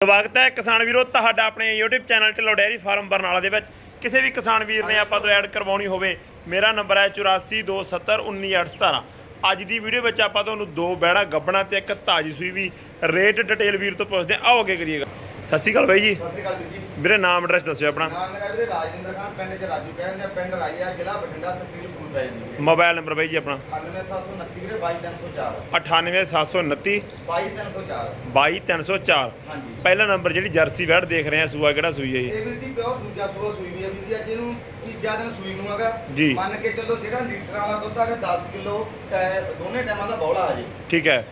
ਸਵਾਗਤ ਹੈ ਕਿਸਾਨ ਵੀਰੋ, ਤੁਹਾਡਾ ਆਪਣੇ YouTube channel Dhillon dairy farm Barnala ਦੇ ਵਿੱਚ। ਕਿਸੇ ਵੀ ਕਿਸਾਨ ਵੀਰ ਨੇ ਆਪਾਂ ਤੋਂ ਐਡ ਕਰਵਾਉਣੀ ਹੋਵੇ, ਮੇਰਾ ਨੰਬਰ ਹੈ 8427191817 ਅੱਜ ਦੀ ਵੀਡੀਓ ਵਿੱਚ ਆਪਾਂ ਤੁਹਾਨੂੰ ਦੋ ਬੈੜਾ ਗੱਬਣਾ ਤੇ ਇੱਕ ਤਾਜੀ ਸੂਈ ਵੀ, ਰੇਟ ਡਿਟੇਲ ਵੀਰ ਤੋਂ ਪੁੱਛਦੇ ਹਾਂ। ਆਓ ਅੱਗੇ ਕਰੀਏਗਾ ਸਤਿ ਸ਼੍ਰੀ ਅਕਾਲ ਬਾਈ ਜੀ। ਸਤਿ ਸ਼੍ਰੀ ਅਕਾਲ ਵੀਰ ਜੀ। ਵੀਰੇ ਨਾਮ ਐਡਰੈਸ ਦੱਸਿਓ ਆਪਣਾ। ਨਾਮ ਮੇਰਾ ਵੀਰੇ ਰਾਜਿੰਦਰ ਖਾਨ ਪਿੰਡ ਚ ਰਾਜੂ ਕਹਿੰਦੇ ਆ ਪਿੰਡ ਰਾਈਆ ਜ਼ਿਲ੍ਹਾ ਬਠਿੰਡਾ ਤਹਿਸੀਲ ਫੂਲ ਪੈ ਜਾਂਦੀ ਮੋਬਾਈਲ ਨੰਬਰ ਬਾਈ ਜੀ ਆਪਣਾ। 98729 ਵੀਰੇ 22304 98729 22304 22304 ਹਾਂਜੀ। ਪਹਿਲਾ ਨੰਬਰ ਜਿਹੜੀ ਜਰਸੀ ਵੈੜ ਦੇਖ ਰਹੇ ਆ ਸੂਆ ਕਿਹੜਾ ਸੂਈ ਹੈ ਜੀ? ਇਹ ਵੀਰ ਜੀ ਪਿਓਰ ਦੂਜਾ ਸੂਆ ਸੂਈ ਵੀ ਆ ਵੀਰ ਜੀ ਅੱਜ ਇਹਨੂੰ ਤੀਜਾ ਦਿਨ ਸੂਈ ਨੂੰ ਹੈਗਾ। ਜੀ। ਮੰਨ ਕੇ ਚੱਲੋ ਜਿਹੜਾ ਲੀਟਰਾਂ ਵਾਲਾ ਦੁੱਧ ਹੈਗਾ 10 ਕਿਲੋ ਦੋਨੇ ਟਾਈਮਾਂ ਦਾ ਬੌਲਾ ਠੀਕ ਹੈ।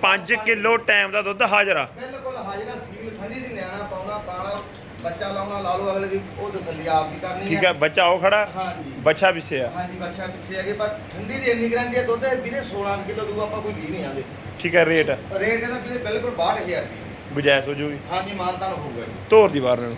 5 ਕਿਲੋ ਟਾਈਮ ਦਾ ਦੁੱਧ ਹਾਜ਼ਰ। ਆ ਬਿਲਕੁਲ ਹਾਜ਼ਰਾ ਸੀਲ ਠੰਡੀ ਦੀ ਨਿਆਣਾ ਪਾਉਣਾ ਪਾਣਾ ਬੱਚਾ ਲਾਉਣਾ ਲਾ ਲਓ ਅਗਲੇ ਦੀ ਉਹ ਤਸੱਲੀ ਆਪ ਦੀ ਕਰਨੀ ਠੀਕ ਹੈ। ਬੱਚਾ ਉਹ ਖੜਾ ਹਾਂਜੀ। ਬੱਚਾ ਪਿੱਛੇ ਆ। ਹਾਂਜੀ ਬੱਚਾ ਪਿੱਛੇ ਹੈਗੇ ਪਰ ਠੰਡੀ ਦੀ ਇੰਨੀ ਗਰੰਟੀ ਹੈ ਦੁੱਧ ਹੈ ਵੀਰੇ 16 ਕਿਲੋ ਦੂ ਆਪਾਂ ਕੋਈ ਜੀ ਨਹੀਂ ਆਂਦੇ। ਠੀਕ ਹੈ ਰੇਟ। ਰੇਟ ਇਹਦਾ ਵੀਰੇ ਬਿਲਕੁਲ 62000 ਰੁਪਏ ਗੁਜਾਇਸ਼ ਹੋ ਜੂਗੀ। ਹਾਂਜੀ ਮਾਨਤਾਨ ਹੋਊਗਾ ਜੀ। ਧੋਰ ਦੀ ਵਾਰ ਨੂੰ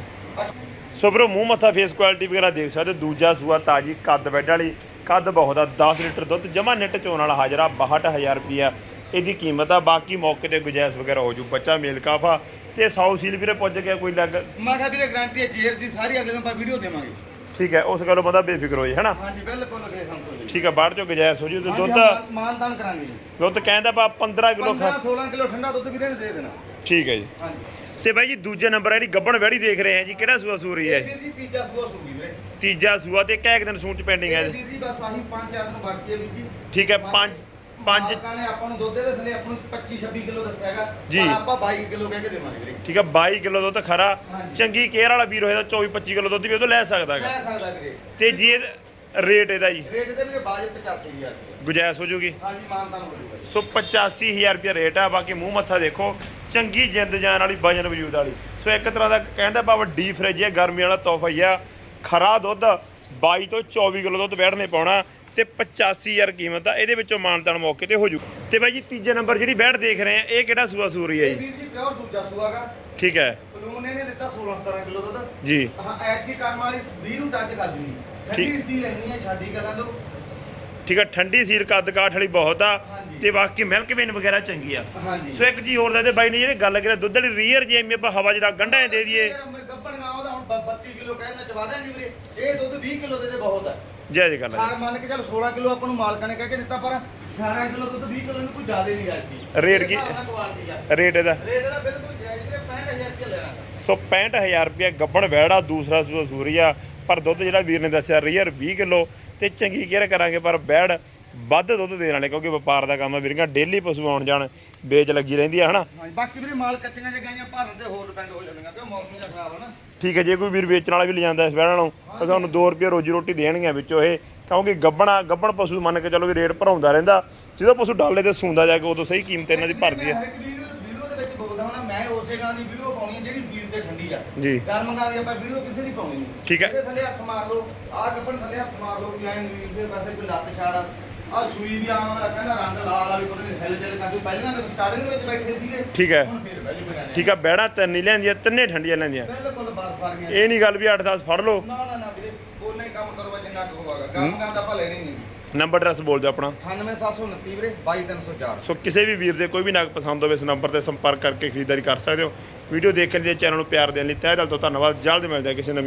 ਸੋ ਬਰੋ ਮੂੰਹ ਮੱਥਾ ਫੇਸ ਕੁਆਲਿਟੀ ਵਗੈਰਾ ਦੇਖ ਸਕਦੇ। ਦੂਜਾ ਸੂਆ ਤਾਜੀ ਕੱਦ ਬੈੱਡ ਵਾਲੀ। ਕੱਦ ਬਹੁਤ ਆ 10 ਲੀਟਰ ਦੁੱਧ ਜਮਾ ਨਿੱਟ ਚੋਣ ਵਾਲਾ ਹਾਜ਼ਰਾ 62000 ਰੁਪਿਆ ਇਹਦੀ ਕੀਮਤ ਆ ਬਾਕੀ ਮੌਕੇ ਤੇ ਗੁਜਾਇਸ਼ ਵਗੈਰਾ ਹੋ ਜੂ। ਬੱਚਾ ਮੇਲ ਕਾਫਾ। ਤੇ 100 ਸੀਲ ਵੀਰੇ ਪੁੱਜ ਗਿਆ ਕੋਈ ਲੱਗ। ਮੈਂ ਕਿਹਾ ਵੀਰੇ ਗਰੰਟੀ ਹੈ ਜੇਰ ਦੀ ਸਾਰੀ ਅਗਲੇ ਨੂੰ ਆਪਾਂ ਵੀਡੀਓ ਦੇਵਾਂਗੇ। ਠੀਕ ਹੈ ਉਸ ਗੱਲੋਂ ਬੰਦਾ ਬੇਫਿਕਰ ਹੋ ਜੇ ਹਨਾ? ਹਾਂਜੀ ਬਿਲਕੁਲ ਅਗਲੇ ਸੰਤੋ ਜੀ ਠੀਕ ਹੈ ਬਾਹਰ ਚੋਂ ਗੁਜਾਇਸ਼ ਹੋ ਜੂ ਤੇ ਦੁੱਧ ਮਾਨਤਾਨ ਕਰਾਂਗੇ ਜੀ। ਦੁੱਧ ਕਹਿੰਦਾ ਪਾ 15 ਕਿਲੋ 15 ਖਾ 16 ਕਿਲੋ ਠੰਡਾ ਦੁੱਧ ਵੀਰੇ ਨੇ ਦੇ ਦੇਣਾ। ਠੀਕ ਹੈ ਜੀ। ਹਾਂਜੀ। ਤੇ ਬਾਈ ਜੀ ਦੂਜੇ ਨੰਬਰ ਹੈ ਜਿਹੜੀ ਗੱਬਣ ਵੈੜੀ ਦੇਖ ਰਹੇ ਆ ਜੀ ਕਿਹੜਾ ਸੂਆ ਸੂ ਰਹੀ ਹੈ? ਇਹ ਵੀਰ ਜੀ ਤੀਜਾ ਸੂਆ ਸੂਗੀ ਵੀਰੇ। ਤੀਜਾ ਸੂਆ ਤੇ ਕਹਿ ਦਿਨ ਸੂਣ ਚ ਪੈਂਡਿੰਗ ਹੈ ਇਹ ਜੀ ਵੀਰ ਜੀ ਬਸ ਆਹੀ 5-4 ਦਿਨ ਬਾਕੀ ਹੈ ਵੀਰ ਜੀ। ਠੀਕ ਹੈ ਪੰਜ ਪੰਜ ਮਾਲਕਾਂ ਨੇ ਆਪਾਂ ਨੂੰ ਦੁੱਧ ਦੇ ਥੱਲੇ ਆਪਾਂ ਨੂੰ 25-26 ਕਿਲੋ ਦੱਸਿਆ ਹੈਗਾ। ਜੀ। ਪਰ ਆਪਾਂ 22 ਕਿਲੋ ਕਹਿ ਕੇ ਦੇਵਾਂਗੇ ਵੀਰੇ। ਠੀਕ ਹੈ 22 ਕਿਲੋ ਦੁੱਧ ਖਰਾ। ਹਾਂਜੀ। ਚੰਗੀ ਕੇਅਰ ਵਾਲਾ ਵੀਰ ਹੋਏ ਤਾਂ 24 25 ਕਿਲੋ ਦੁੱਧ ਵੀ ਉਹ ਤੋਂ ਲੈ ਸਕਦਾ ਹੈਗਾ। ਲੈ ਸਕਦਾ ਵੀਰੇ। ਤੇ ਜੀ ਇਹ ਰੇਟ ਇਹਦਾ ਜੀ? ਰੇਟ ਦੇ ਵੀਰੇ ਬਾਜ 85000 ਰੁਪਏ। ਗੁਜਾਇਸ਼ ਹੋ ਜੂਗੀ? ਹਾਂਜੀ ਮਾਨਤਾਨ ਹੋ ਜੂਗਾ। ਜੀ ਸੋ 85000 ਰੁਪਏ ਰੇਟ ਆ ਬਾਕੀ ਮੂੰਹ ਮੱਥਾ ਦੇਖੋ। ਚੰਗੀ ਜਿੰਦ ਜਾਨ ਵਾਲੀ ਵਜਨ ਵਜੂਦ ਵਾਲੀ। ਸੋ ਇੱਕ ਤਰ੍ਹਾਂ ਦਾ ਕਹਿੰਦਾ ਭਾਵ ਡੀ ਫ੍ਰਿਜ ਹੈ ਗਰਮੀ ਵਾਲਾ ਤੋਹਫਾ ਹੀ ਆ। ਖਰਾ ਦੁੱਧ 22 ਤੋਂ 24 ਕਿਲੋ ਦੁੱਧ ਬੈਠਨੇ ਪਾਉਣਾ। ਤੇ 85000 ਕੀਮਤ ਆ ਇਹਦੇ ਵਿੱਚੋਂ ਮਾਨਤਾਨ ਮੌਕੇ ਤੇ ਹੋ ਜੂ। ਤੇ ਬਾਈ ਜੀ ਤੀਜੇ ਨੰਬਰ ਜਿਹੜੀ ਬੈਠ ਦੇਖ ਰਹੇ ਆ ਇਹ ਕਿਹੜਾ ਸੂਆ ਸੂਰੀ ਹੈ ਇਹ ਜੀ? ਵੀਰ ਜੀ ਪਿਓਰ ਦੂਜਾ ਸੂਆਗਾ। ਠੀਕ ਹੈ। ਬਲੂਨ ਇਹਨੇ ਦਿੱਤਾ 16-17 ਕਿਲੋ ਦੁੱਧ। ਜੀ। ਹਾਂ ਐਤ ਦੀ ਕਰਮ ਵਾਲੀ 20 ਨੂੰ ਟੱਚ ਕਰ ਜੂਗੀ ਠੰਡੀ ਸੀ ਲੈਣੀ ਹੈ ਛਾਡੀ ਕਰਾਂ ਦੋ। ਠੀਕ ਹੈ ਠੰਡੀ ਸੀਰ ਕੱਦ ਕਾਠ ਵਾਲੀ ਬਹੁਤ ਆ। ਤੇ ਬਾਕੀ ਮਿਲਕ ਵੇਨ ਵਗੈਰਾ ਚੰਗੀ ਆ। ਸੋ ਇੱਕ ਜੀ ਹੋਰ ਦੱਸਦੇ ਬਾਈ ਨੇ ਜਿਹੜੇ ਗੱਲ ਕਰਿਆ ਦੁੱਧ ਵਾਲੀ ਰੀਅਰ ਜੇ ਐਵੇਂ ਆਪਾਂ ਹਵਾ ਜਿਹੜਾ ਗੰਢਾ ਦੇ ਦਈਏ। ਗੱਬਣ ਗਾ ਉਹਦਾ ਹੁਣ 32 ਕਿਲੋ ਕਹਿਣਾ ਚਵਾ ਦਾਂਗੇ ਵੀਰੇ। ਇਹ ਦੁੱਧ 20 ਕਿਲੋ ਦੇ ਦੇ ਬਹੁਤ ਹੈ ਜੈ ਜੀ ਗੱਲ ਹੈ ਹਾਰ ਮੰਨ ਕੇ ਚੱਲ 16 ਕਿਲੋ ਆਪਾਂ ਨੂੰ ਮਾਲਕਾਂ ਨੇ ਕਹਿ ਕੇ ਦਿੱਤਾ ਪਰ 18 ਕਿਲੋ ਦੁੱਧ 20 ਕਿਲੋ ਨੂੰ ਕੋਈ ਜ਼ਿਆਦਾ ਨਹੀਂ ਆਈ ਰੇਟ ਕੀ- ਰੇਟ ਇਹਦਾ? ਰੇਟ ਇਹਦਾ ਬਿਲਕੁਲ ਜਾਇਜ਼ ਵੀਰੇ 65000 ਰੁਪਏ ਲੈਣਾ। ਸੋ 65000 ਰੁਪਏ ਗੱਬਣ ਵੈੜਾ ਦੂਸਰਾ ਸੂਆ ਸੂਰੀਆ। ਪਰ ਦੁੱਧ ਜਿਹੜਾ ਵੀਰ ਨੇ ਦੱਸਿਆ ਰੀਅਰ 20 ਕਿਲੋ। ਤੇ ਚੰਗੀ ਕੇਅਰ ਕਰਾਂਗੇ ਪਰ ਬੈੜ ਵੱਧ ਦੁੱਧ ਦੇਣ ਵਾਲੇ ਕਿਉਂਕਿ ਵਪਾਰ ਦਾ ਕੰਮ ਹੈ ਵੀਰਾਂ ਡੇਲੀ ਪਸ਼ੂ ਆਉਣ ਜਾਣ ਵੇਚ ਲੱਗੀ ਰਹਿੰਦੀ ਹੈ ਹਨਾ? ਹਾਂਜੀ ਬਾਕੀ ਵੀਰੇ ਮਾਲ ਕੱਚੀਆਂ ਜਗਾਈਆਂ ਭਰਨ ਤੇ ਹੋਰ ਡਿਪੈਂਡ ਹੋ ਜਾਂਦੀਆਂ ਕਿਉਂ ਮੌਸਮ ਜਿਹਾ ਖਰਾਬ ਹੈ ਨਾ। ਠੀਕ ਹੈ ਜੇ ਕੋਈ ਵੀਰ ਵੇਚਣ ਵਾਲਾ ਵੀ ਲਿਜਾਂਦਾ ਇਸ ਬੈੜ ਨੂੰ ਤਾਂ ਤੁਹਾਨੂੰ 2 ਰੁਪਏ ਰੋਜੀ ਰੋਟੀ ਦੇਣਗੇ ਵਿੱਚੋਂ ਇਹ ਕਿਉਂਕਿ ਗੱਬਣਾ ਗੱਬਣ ਪਸ਼ੂ ਮੰਨ ਕੇ ਚੱਲੋ ਵੀ ਰੇਟ ਭਰਾਉਂਦਾ ਰਹਿੰਦਾ ਜਦੋਂ ਪਸ਼ੂ ਡਾਲੇ ਤੇ ਸੂੰਦਾ ਜਾ ਕੇ ਉਦੋਂ ਸਹੀ ਕੀਮਤ ਇਹਨਾਂ ਦੀ ਭਰਦੀ ਹੈ ਹਰ ਇੱਕ ਵੀਡੀਓ ਵੀਡੀਓ ਦੇ ਵਿੱਚ ਬੋਲਦਾ ਹਾਂ ਮੈਂ ਉਸੇ ਗਾਂ ਦੀ ਵੀਡੀਓ ਪਾਉਣੀ ਹੈ ਜਿਹੜੀ ਸੀਲ ਤੇ ਠੰਡੀ ਆ। ਜੀ। ਗਰਮ ਗਾਂ ਦੀ ਆਪਾਂ ਵੀਡੀਓ ਕਿਸੇ ਦੀ ਪਾਉਣੀ ਨਹੀਂ। ਠੀਕ ਹੈ। ਇਹਦੇ ਥੱਲੇ ਹੱਥ ਮਾਰ ਲਓ ਆਹ ਗੱਪਣ ਥੱਲੇ ਹੱਥ ਮਾਰ ਲਓ ਵੀ ਐਂ ਵੀਰ ਦੇ ਪਾਸੇ ਕੋਈ ਲੱਤ ਛਾੜ ਆ ਸੂਈ ਵੀ ਆਮ ਵਾਲਾ ਕਹਿੰਦਾ ਰੰਗ ਲਾਲ ਵਾਲੀ ਪਤਾ ਨਹੀਂ ਹਿਲ ਜਲ ਕਰਦੇ ਪਹਿਲਾਂ ਤਾਂ ਸਟਾਰਟਿੰਗ ਵਿੱਚ ਬੈਠੇ ਸੀਗੇ ਠੀਕ ਹੈ। ਹੁਣ ਫਿਰ ਵੈਲੀ ਬਣਾਣੇ ਠੀਕ ਹੈ ਬੈੜਾ ਤਿੰਨ ਹੀ ਲੈਂਦੀਆਂ ਤਿੰਨੇ ਠੰਡੀਆਂ ਲੈਂਦੀਆਂ। ਬਿਲਕੁਲ ਬਰਫ ਆ ਗਈਆਂ ਇਹ ਨਹੀਂ ਗੱਲ ਵੀ 8-10 ਫੜ ਲਓ। ਨਾ ਨਾ ਨਾ ਵੀਰੇ ਉਹਨਾਂ ਹੀ ਕੰਮ ਕਰਵਾ ਜਿੰਨਾ ਕੁ ਹੋਵਾਗਾ ਗਰਮ ਗਾਂ ਦਾ ਆਪਾਂ ਲੈਣੀ ਨਹੀਂ ਨੰਬਰ ਐਡਰੈਸ ਬੋਲ ਦਿਓ ਆਪਣਾ। 98729 ਵੀਰੇ 22304 ਸੋ ਕਿਸੇ ਵੀ ਵੀਰ ਦੇ ਕੋਈ ਵੀ ਨਗ ਪਸੰਦ ਹੋਵੇ ਇਸ ਨੰਬਰ ਤੇ ਸੰਪਰਕ ਕਰਕੇ ਖਰੀਦਦਾਰੀ ਕਰ ਸਕਦੇ ਹੋ। ਵੀਡੀਓ ਦੇਖਣ ਲਈ ਚੈਨਲ ਨੂੰ ਪਿਆਰ ਦੇਣ ਲਈ ਤਹਿ ਦਿਲ ਤੋਂ ਧੰਨਵਾਦ। ਜਲਦ ਮਿਲਦੇ ਕਿਸੇ ਨਵੀਂ